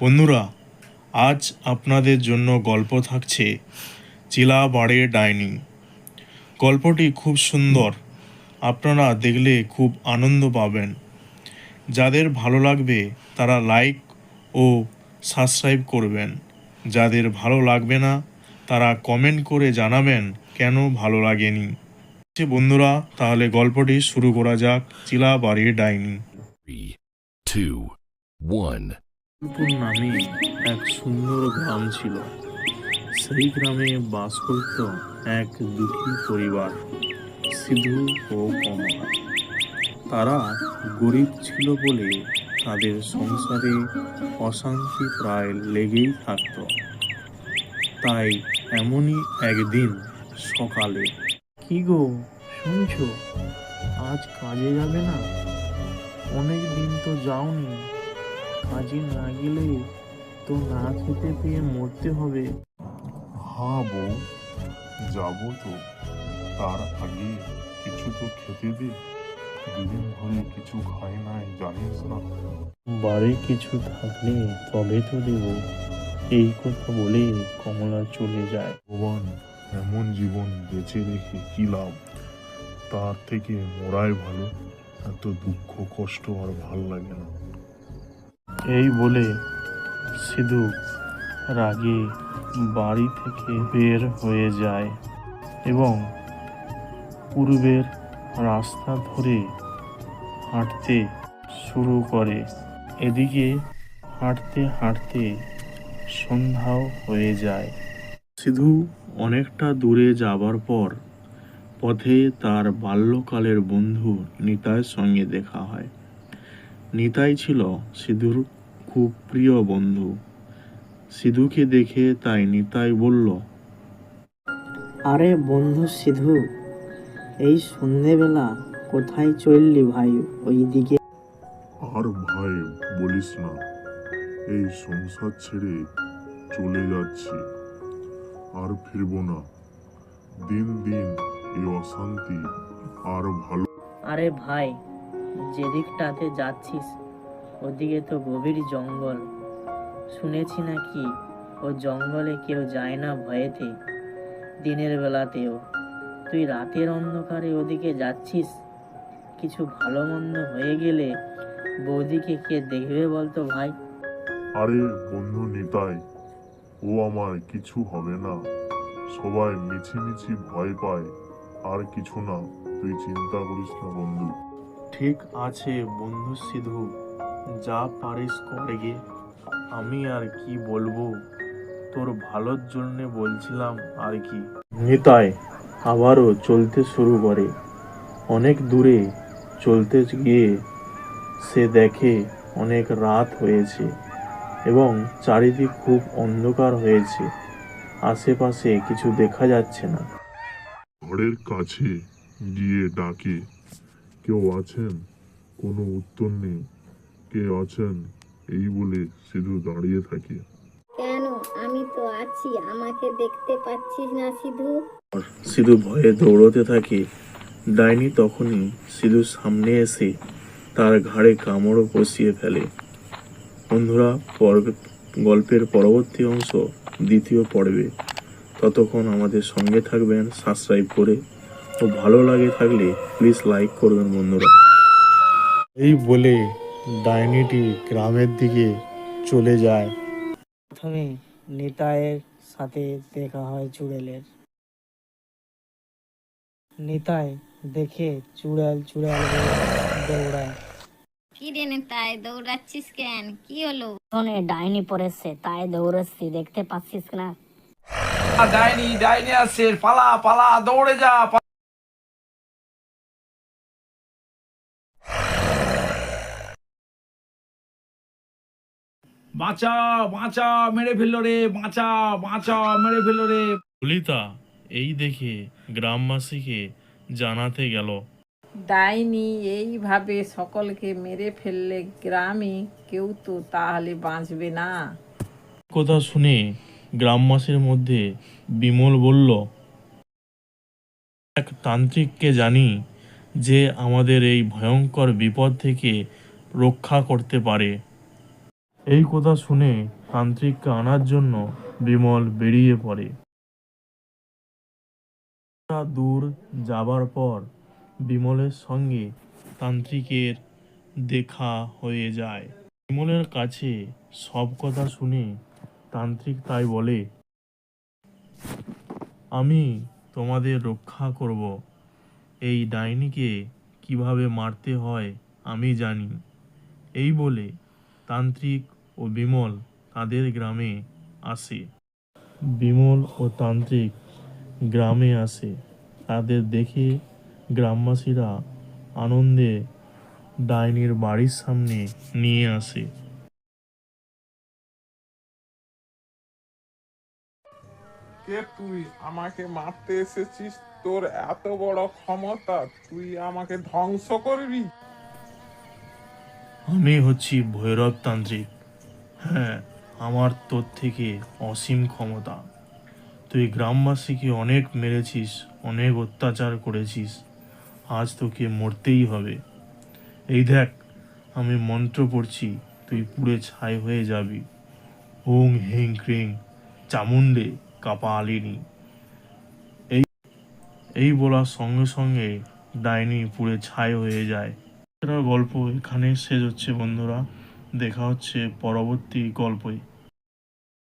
বন্ধুরা, আজ আপনাদের জন্য গল্প থাকছে চিলা বাড়ে ডাইনি। গল্পটি খুব সুন্দর, আপনারা দেখলে খুব আনন্দ পাবেন। যাদের ভালো লাগবে, তারা লাইক ও সাবস্ক্রাইব করবেন। যাদের ভালো লাগবে না, তারা কমেন্ট করে জানাবেন কেন ভালো লাগেনি। আচ্ছা বন্ধুরা, তাহলে গল্পটি শুরু করা যাক চিলাবাড়ির ডাইনি। ফুলপুর নামে এক সুন্দর গ্রাম ছিল। সেই গ্রামে বাস করত এক দুঃখী পরিবার, সিধু ও কমলা। তারা গরিব ছিল বলে তাদের সংসারে অশান্তি প্রায় লেগেই থাকত। তাই এমনই একদিন সকালে, কি গো, শুনছো? আজ কাজে যাবে না? অনেক দিন তো যাওনি। কাজে না গেলে তো না খেতে পেয়ে মরতে হবে। হ্যাঁ বউ যাব তো। তার আগে কিছু তো খেতে দে। দুদিন ধরে কিছু খাই নাই জানিস না। বাড়ি কিছু থাকলে তবে তো দেব। এই কথা বলে কমলা চলে যায়। ভগবান এমন জীবন বেঁচে রেখে কি লাভ? তার থেকে মরাই ভালো। এত দুঃখ কষ্ট আর ভালো লাগে না। এই বলে সিধু রাগে বাড়ি থেকে বের হয়ে যায় এবং পূর্বের রাস্তা ধরে হাঁটতে শুরু করে। এদিকে হাঁটতে হাঁটতে সন্ধ্যাও হয়ে যায়। সিধু অনেকটা দূরে যাবার পর পথে তার বাল্যকালের বন্ধু নিতাইয়ের সঙ্গে দেখা হয়। নিতাই ছিল সিধুর খুব প্রিয় বন্ধু। সিধুকে দেখে তাই নিতাই বলল আরে বন্ধু সিধু এই সন্ধেবেলা কোথায় চললি ভাই ওইদিকে? আর ভাই বলিস না এই সংসার ছেড়ে চলে যাচ্ছি আর ফিরবো না। দিন দিন এই অশান্তি আর ভালো আরে ভাই যেদিকটাতে যাচ্ছিস ওদিকে তো গভীর জঙ্গল। শুনেছি নাকি ও জঙ্গলে কেউ যায় না ভয়েতে দিনের বেলাতেও। তুই রাতের অন্ধকারে ওদিকে যাচ্ছিস? কিছু ভালো মন্দ হয়ে গেলে বৌদিকে কে দেখবে বলতো ভাই? আরে বন্ধু নিতাই ও আমার কিছু হবে না। সবাই মিছিমিছি ভয় পায়। আর কিছু না তুই চিন্তা করিস না বন্ধু। ঠিক আছে বন্ধু সিধু। যা পারিস করে গে। আমি আর কি বলব? তোর ভালোর জন্য বলছিলাম আর কি। নিতাই আবারও চলতে শুরু করে। অনেক দূরে চলতে গিয়ে সে দেখে অনেক রাত হয়েছে এবং চারিদিক খুব অন্ধকার হয়েছে। আশেপাশে কিছু দেখা যাচ্ছে না। ঘরের কাছে গিয়ে ডাকে, কেউ আছেন? কোনো উত্তর নেই। কে আছেন? এই বলে শুধু দাঁড়িয়ে থাকে। কেন? আমি তো আছি। আমাকে দেখতে পাচ্ছিস না সিধু? সিধু ভয়ে দৌড়তে থাকে। ডাইনি তখনই সিধুর সামনে এসে তার ঘাড়ে কামড়ও কষিয়ে ফেলে। বন্ধুরা পর্বে গল্পের পরবর্তী অংশ দ্বিতীয় পর্বে। ততক্ষণ আমাদের সঙ্গে থাকবেন সাবস্ক্রাইব করে। ও ভালো লাগে থাকলে প্লিজ লাইক করবেন বন্ধুরা। এই বলে ডাইনিটি গ্রামের দিকে চলে যায়। প্রথমে নিতাইয়ের সাথে দেখা হয় চুড়েলের। নিতাই দেখে চুড়াল চুড়াল দৌড়ায়। কি রে তাই দৌড়াচ্ছিস কেন? কি হলো? শোনে ডাইনি পড়েছে তাই দৌড়াচ্ছি দেখতে পাচ্ছিস না? ডাইনি ডাইনি আসছে পালা পালা দৌড়ে যা বাঁচা বাঁচা মেরে ফেলল রে বাঁচা বাঁচা মেরে ফেলল রে। ললিতা এই দেখে গ্রামবাসীকে জানাতে গেল। ডাইনি এইভাবে সকলকে মেরে ফেললে গ্রামে কেউ তো তাহলে বাঁচবে না। কথা শুনে গ্রামবাসীর মধ্যে বিমল বলল এক তান্ত্রিককে জানি যে আমাদের এই ভয়ঙ্কর বিপদ থেকে রক্ষা করতে পারে। এই কথা শুনে তান্ত্রিককে আনার জন্য বিমল বেরিয়ে পড়ে। দূর যাবার পর বিমলের সঙ্গে তান্ত্রিকের দেখা হয়ে যায়। বিমলের কাছে সব কথা শুনে তান্ত্রিক তাই বলে, আমি তোমাদের রক্ষা করব। এই ডাইনিকে কীভাবে মারতে হয় আমি জানি। এই বলে তান্ত্রিক ও বিমল তাদের গ্রামে আসে। বিমল ও তান্ত্রিক গ্রামে আসে। তাদের দেখে গ্রামবাসীরা আনন্দে ডাইনির বাড়ির সামনে নিয়ে আসে। কে তুই? আমাকে মারতে এসেছিস? তোর এত বড় ক্ষমতা তুই আমাকে ধ্বংস করবি? আমি হচ্ছি ভৈরব তান্ত্রিক। হ্যাঁ আমার তোর থেকে অসীম ক্ষমতা। তুই গ্রামবাসীকে অনেক মেরেছিস, অনেক অত্যাচার করেছিস। আজ তোকে মরতেই হবে। এই দেখ, আমি মন্ত্র পড়ছি, তুই পুড়ে ছাই হয়ে যাবি। হুং হিং ক্রিং চামুন্ডে কাপালিনী। এই এই বলার সঙ্গে সঙ্গে ডাইনি পুড়ে ছাই হয়ে যায়। গল্প এখানে শেষ হচ্ছে বন্ধুরা। দেখা হচ্ছে পরবর্তী গল্পে।